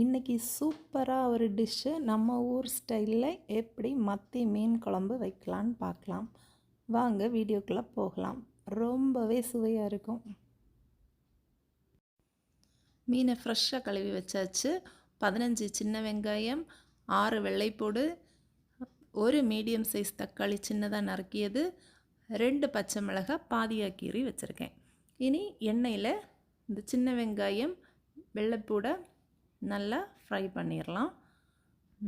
இன்றைக்கி சூப்பராக ஒரு டிஷ்ஷு. நம்ம ஊர் ஸ்டைலில் எப்படி மத்தி மீன் குழம்பு வைக்கலான்னு பார்க்கலாம். வாங்க வீடியோக்குள்ளே போகலாம். ரொம்பவே சுவையாக இருக்கும். மீனை ஃப்ரெஷ்ஷாக கழுவி வச்சாச்சு. பதினஞ்சு சின்ன வெங்காயம் ஆறு வெள்ளைப்பூடு ஒரு மீடியம் சைஸ் தக்காளி சின்னதாக நறுக்கியது ரெண்டு பச்சை மிளகாய் பாதியாக கீறி வச்சுருக்கேன். இனி எண்ணெயில் இந்த சின்ன வெங்காயம் வெள்ளைப்பூடை நல்லா ஃப்ரை பண்ணிடலாம்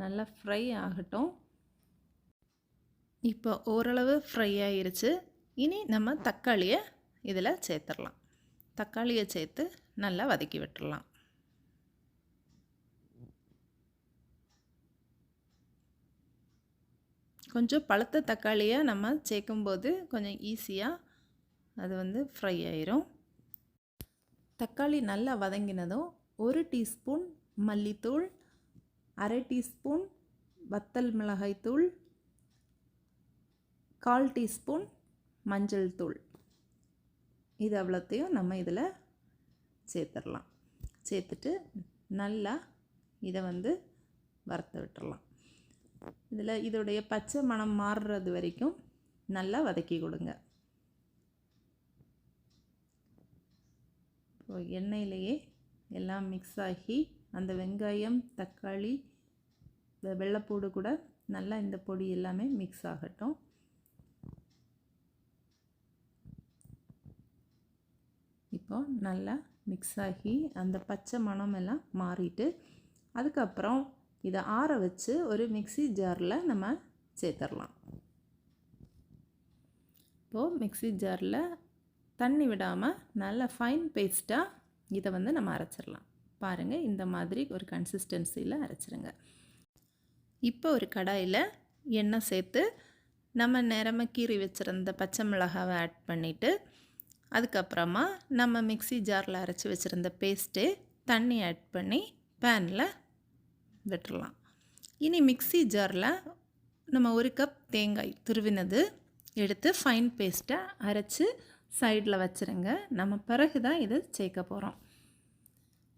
நல்லா ஃப்ரை ஆகட்டும். இப்போ ஓரளவு ஃப்ரை ஆயிருச்சு. இனி நம்ம தக்காளியை இதில் சேர்த்துடலாம் தக்காளியை சேர்த்து நல்லா வதக்கி விட்டுடலாம் கொஞ்சம் பழுத்த தக்காளியை நம்ம சேர்க்கும்போது கொஞ்சம் ஈஸியாக அது வந்து ஃப்ரை ஆயிரும். தக்காளி நல்லா வதங்கினதும் ஒரு டீஸ்பூன் மல்லித்தூள் அரை டீஸ்பூன் வத்தல் மிளகாய்த்தூள் கால் டீஸ்பூன் மஞ்சள் தூள். இது அவ்வளோத்தையும் நம்ம இதில் சேர்த்துடலாம். சேர்த்துட்டு நல்லா இதை வந்து வறுத்து விட்டுறலாம் இதில் இதோடைய பச்சை மணம் மாறுறது வரைக்கும் நல்லா வதக்கி கொடுங்க. இப்போ எண்ணெயிலேயே எல்லாம் மிக்ஸ் ஆகி அந்த வெங்காயம் தக்காளி வெள்ளைப்பூடு கூட நல்லா இந்த பொடி எல்லாமே மிக்ஸ் ஆகட்டும். இப்போ நல்லா மிக்ஸ் ஆகி அந்த பச்சை மணம் எல்லாம் மாறிட்டு அதுக்கப்புறம் இதை ஆற வச்சு ஒரு மிக்சி ஜாரில் நம்ம சேர்த்துடலாம். இப்போது மிக்சி ஜாரில் தண்ணி விடாமல் நல்ல ஃபைன் பேஸ்ட்டாக இதை வந்து நம்ம அரைச்சிடலாம். பாருங்கள் இந்த மாதிரி ஒரு கன்சிஸ்டன்சியில் அரைச்சிருங்க. இப்போ ஒரு கடாயில் எண்ணெய் சேர்த்து நம்ம நேரமாக கீறி வச்சுருந்த பச்சை மிளகாவை ஆட் பண்ணிவிட்டு அதுக்கப்புறமா நம்ம மிக்சி ஜாரில் அரைச்சி வச்சுருந்த பேஸ்ட்டு தண்ணி ஆட் பண்ணி பேனில் விட்டுறலாம். இனி மிக்சி ஜாரில் நம்ம ஒரு கப் தேங்காய் துருவினது எடுத்து ஃபைன் பேஸ்ட்டை அரைச்சி சைடில் வச்சுருங்க. நம்ம பிறகு தான் இதை சேர்க்க போகிறோம்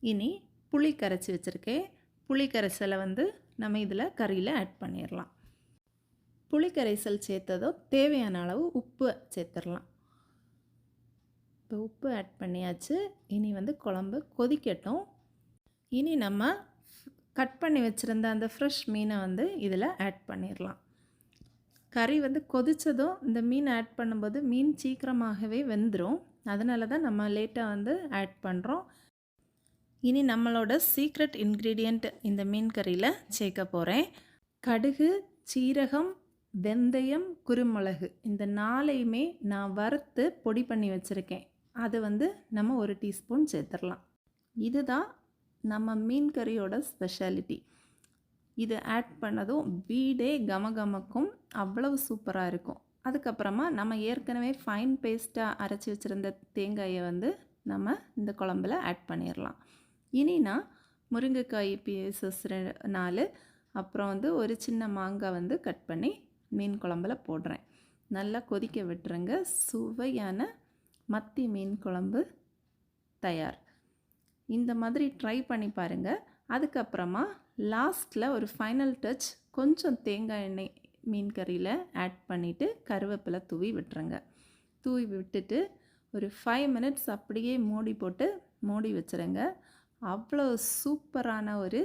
இனி புளி கரைச்சி வச்சுருக்கேன். புளி கரைசலை வந்து நம்ம இதில் கறியில் ஆட் பண்ணிடலாம் புளி கரைசல் சேர்த்ததோ தேவையான அளவு உப்பு சேர்த்துடலாம் இப்போ உப்பு ஆட் பண்ணியாச்சு. இனி வந்து குழம்பு கொதிக்கட்டும். இனி நம்ம கட் பண்ணி வச்சுருந்த அந்த ஃப்ரெஷ் மீனை வந்து இதில் ஆட் பண்ணிடலாம் கறி வந்து கொதித்ததும் இந்த மீன் ஆட் பண்ணும்போது மீன் சீக்கிரமாகவே வெந்துடும் அதனால தான் நம்ம லேட்டாக வந்து ஆட் பண்ணுறோம் இனி நம்மளோட சீக்ரெட் இன்க்ரீடியண்ட் இந்த மீன் கறியில் சேர்க்க போகிறேன் கடுகு சீரகம் வெந்தயம் குருமிளகு இந்த நாளையுமே நான் வறுத்து பொடி பண்ணி வச்சுருக்கேன். அது வந்து நம்ம ஒரு டீஸ்பூன் சேர்த்துடலாம். இதுதான் நம்ம மீன் கறியோட ஸ்பெஷாலிட்டி இது ஆட் பண்ணதும் வீடே கமகமக்கும் அவ்வளவு சூப்பராக இருக்கும். அதுக்கப்புறமா நம்ம ஏற்கனவே ஃபைன் பேஸ்ட்டாக அரைச்சி வச்சுருந்த தேங்காயை வந்து நம்ம இந்த குழம்புல ஆட் பண்ணிடலாம். இனி நான் முருங்கைக்காய் பீசஸ் நாலு அப்புறம் வந்து ஒரு சின்ன மாங்காய் வந்து கட் பண்ணி மீன் குழம்புல போடுறேன். நல்லா கொதிக்க விட்டுருங்க. சுவையான மத்தி மீன் குழம்பு தயார். இந்த மாதிரி ட்ரை பண்ணி பாருங்கள் அதுக்கப்புறமா லாஸ்ட்டில் ஒரு ஃபைனல் டச் கொஞ்சம் தேங்காய் எண்ணெய் மீன் கறியில் ஆட் பண்ணிவிட்டு கருவேப்பிலை தூவி விட்டுருங்க. தூவி விட்டுட்டு ஒரு ஃபைவ் மினிட்ஸ் அப்படியே மூடி போட்டு மூடி வச்சுருங்க. அவ்வளோ சூப்பரான ஒரு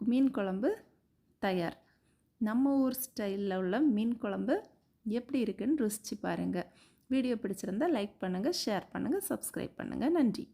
மீன் குழம்பு தயார். நம்ம ஊர் ஸ்டைலில் உள்ள மீன் குழம்பு எப்படி இருக்குன்னு ருசித்து பாருங்கள் வீடியோ பிடிச்சிருந்தால் லைக் பண்ணுங்கள் ஷேர் பண்ணுங்கள் சப்ஸ்கிரைப் பண்ணுங்கள் நன்றி.